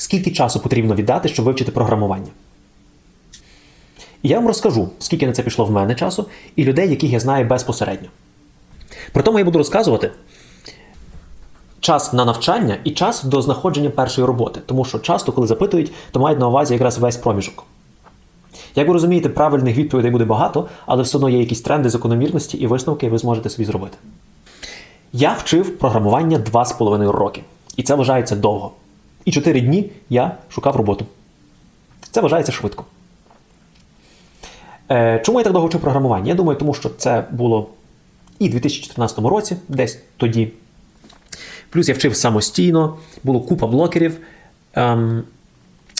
скільки часу потрібно віддати, щоб вивчити програмування. І я вам розкажу, скільки на це пішло в мене часу, і людей, яких я знаю безпосередньо. При тому я буду розказувати час на навчання і час до знаходження першої роботи. Тому що часто, коли запитують, то мають на увазі якраз весь проміжок. Як ви розумієте, правильних відповідей буде багато, але все одно є якісь тренди, закономірності і висновки ви зможете собі зробити. Я вчив програмування 2,5 роки. І це вважається довго. І 4 дні я шукав роботу. Це вважається швидко. Е, чому я так довго вчив програмування? Я думаю, тому що це було і в 2014 році, десь тоді. Плюс я вчив самостійно, було купа блокерів. Ем,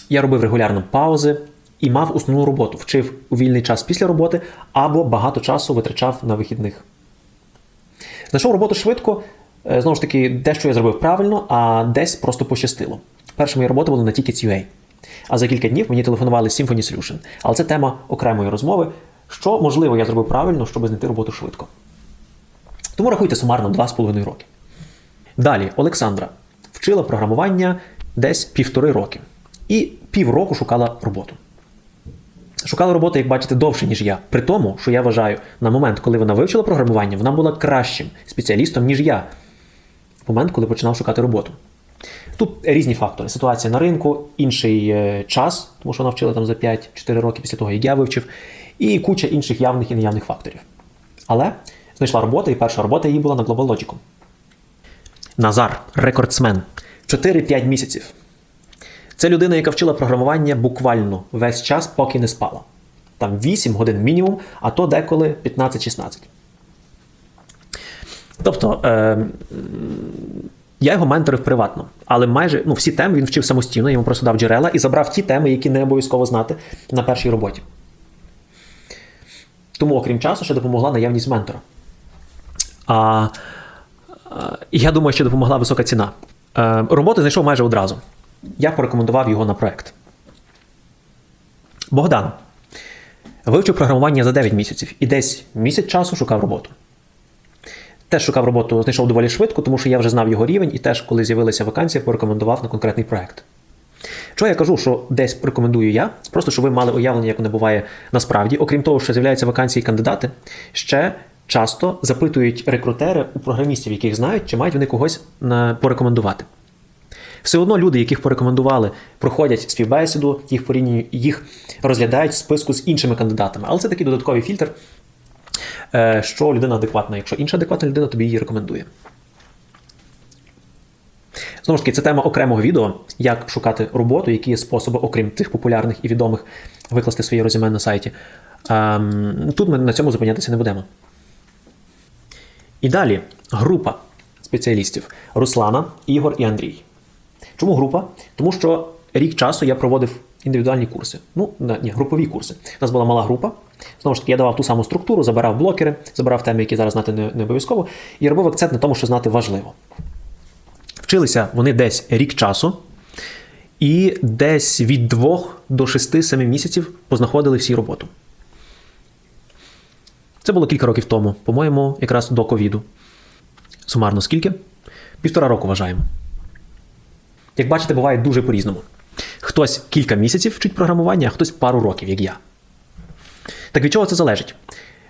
я робив регулярно паузи і мав основну роботу. Вчив у вільний час після роботи або багато часу витрачав на вихідних. Знайшов роботу швидко. Е, Знову ж таки, дещо я зробив правильно, а десь просто пощастило. Перша моя робота була на Tickets.ua. А за кілька днів мені телефонували Symphony Solution. Але це тема окремої розмови. Що, можливо, я зробив правильно, щоб знайти роботу швидко. Тому рахуйте сумарно 2,5 роки. Далі Олександра вчила програмування десь півтори роки. І півроку шукала роботу. Шукала роботу, як бачите, довше, ніж я. При тому, що я вважаю, на момент, коли вона вивчила програмування, вона була кращим спеціалістом, ніж я. Момент, коли починав шукати роботу. Тут різні фактори. Ситуація на ринку, інший е, час, тому що вона вчила там за 5-4 роки після того, як я вивчив, і куча інших явних і неявних факторів. Але знайшла робота, і перша робота її була на Global Logic. Назар, рекордсмен. 4-5 місяців. Це людина, яка вчила програмування буквально весь час, поки не спала. Там 8 годин мінімум, а то деколи 15-16. Тобто, е, я його менторив приватно, але майже ну, всі теми він вчив самостійно, я йому просто дав джерела і забрав ті теми, які не обов'язково знати на першій роботі. Тому, окрім часу, ще допомогла наявність ментора. А, а, я думаю, що допомогла висока ціна. Е, роботу знайшов майже одразу. Я порекомендував його на проект. Богдан вивчив програмування за 9 місяців і десь місяць часу шукав роботу. Теж шукав роботу, знайшов доволі швидко, тому що я вже знав його рівень, і теж, коли з'явилася вакансія, порекомендував на конкретний проект. Чого я кажу, що десь рекомендую я, просто щоб ви мали уявлення, як воно буває насправді. Окрім того, що з'являються вакансії кандидати, ще часто запитують рекрутери у програмістів, яких знають, чи мають вони когось порекомендувати. Все одно люди, яких порекомендували, проходять співбесіду, їх порівнюють, їх розглядають в списку з іншими кандидатами. Але це такий додатковий фільтр, що людина адекватна. Якщо інша адекватна людина, тобі її рекомендує. Знову ж таки, це тема окремого відео, як шукати роботу, які є способи, окрім тих популярних і відомих, викласти своє резюме на сайті. Ем, Тут ми на цьому зупинятися не будемо. І далі група спеціалістів: Руслана, Ігор і Андрій. Чому група? Тому що рік часу я проводив індивідуальні курси. Ну, ні, групові курси. У нас була мала група. Знову ж таки, я давав ту саму структуру, забирав блокери, забирав теми, які зараз знати не, не обов'язково, і робив акцент на тому, що знати важливо. Вчилися вони десь рік часу, і десь від 2 до 6-7 місяців познаходили всі роботу. Це було кілька років тому, по-моєму, якраз до ковіду. Сумарно скільки? Півтора року вважаємо. Як бачите, буває дуже по-різному. Хтось кілька місяців вчить програмування, а хтось пару років, як я. Так від чого це залежить?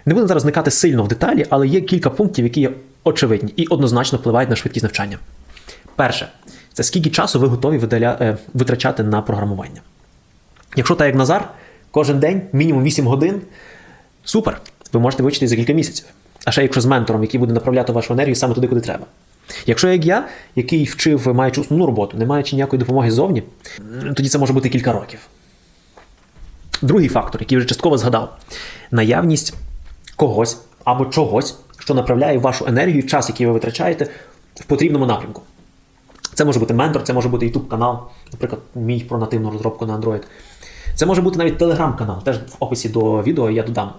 Не буду зараз зникати сильно в деталі, але є кілька пунктів, які є очевидні і однозначно впливають на швидкість навчання. Перше, це скільки часу ви готові видаля... е, витрачати на програмування. Якщо так як Назар, кожен день мінімум 8 годин, супер, ви можете вивчити за кілька місяців. А ще якщо з ментором, який буде направляти вашу енергію саме туди, куди треба. Якщо як я, який вчив, маючи основну роботу, не маючи ніякої допомоги ззовні, тоді це може бути кілька років. Другий фактор, який вже частково згадав, наявність когось або чогось, що направляє вашу енергію, час, який ви витрачаєте, в потрібному напрямку. Це може бути ментор, це може бути YouTube канал, наприклад, мій про нативну розробку на Android. Це може бути навіть телеграм-канал. Теж в описі до відео я додам.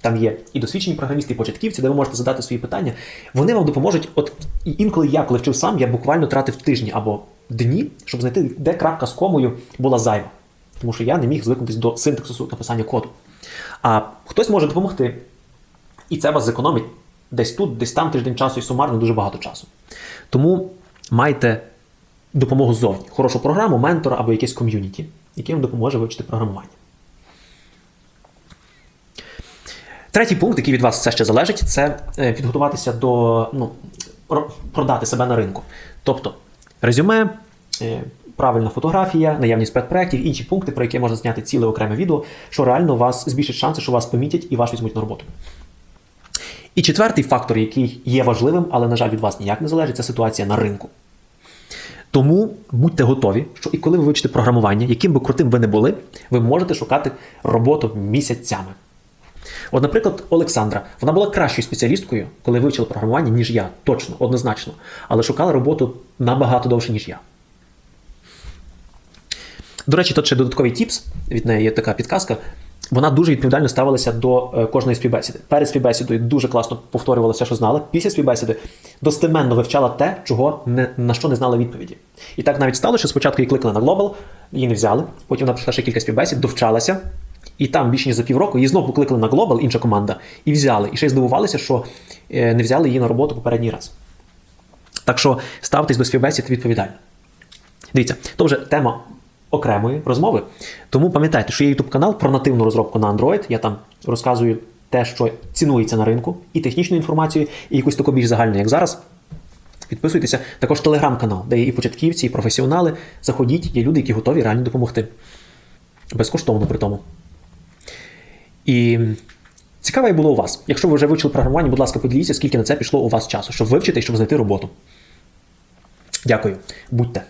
Там є і досвідчені програмісти, і початківці, де ви можете задати свої питання. Вони вам допоможуть. От інколи я, коли вчив сам, я буквально тратив тижні або дні, щоб знайти, де крапка з комою була зайва. Тому що я не міг звикнутися до синтаксису написання коду. А хтось може допомогти. І це вас зекономить десь тут, десь там тиждень часу і сумарно дуже багато часу. Тому майте допомогу ззовні, хорошу програму, ментора або якесь ком'юніті, яке вам допоможе вивчити програмування. Третій пункт, який від вас все ще залежить, це е, підготуватися до ну, продати себе на ринку. Тобто резюме, е, правильна фотографія, наявність предпроєктів, інші пункти, про які можна зняти ціле окреме відео, що реально вас збільшить шанси, що вас помітять і вас візьмуть на роботу. І четвертий фактор, який є важливим, але, на жаль, від вас ніяк не залежить, це ситуація на ринку. Тому будьте готові, що і коли ви вивчите програмування, яким би крутим ви не були, ви можете шукати роботу місяцями. От, наприклад, Олександра, вона була кращою спеціалісткою, коли вивчила програмування, ніж я, точно, однозначно, але шукала роботу набагато довше, ніж я. До речі, тут ще додатковий тіпс, від неї є така підказка. Вона дуже відповідально ставилася до е, кожної співбесіди. Перед співбесідою дуже класно повторювала все, що знала. Після співбесіди достеменно вивчала те, чого не, на що не знала відповіді. І так навіть стало, що спочатку її кликали на Global, її не взяли, потім вона пройшла ще кілька співбесід, довчалася. І там більше ніж за півроку її знову покликали на Global, інша команда, і взяли. І ще й здивувалися, що е, не взяли її на роботу попередній раз. Так що ставтесь до співбесід відповідально. Дивіться, то вже тема окремої розмови. Тому пам'ятайте, що є YouTube канал про нативну розробку на Android. Я там розказую те, що цінується на ринку, і технічну інформацію, і якусь таку більш загальну, як зараз. Підписуйтеся. Також телеграм-канал, де є і початківці, і професіонали. Заходіть, є люди, які готові реально допомогти. Безкоштовно при тому. І цікаво як було у вас. Якщо ви вже вивчили програмування, будь ласка, поділіться, скільки на це пішло у вас часу, щоб вивчити і щоб знайти роботу. Дякую. Будьте.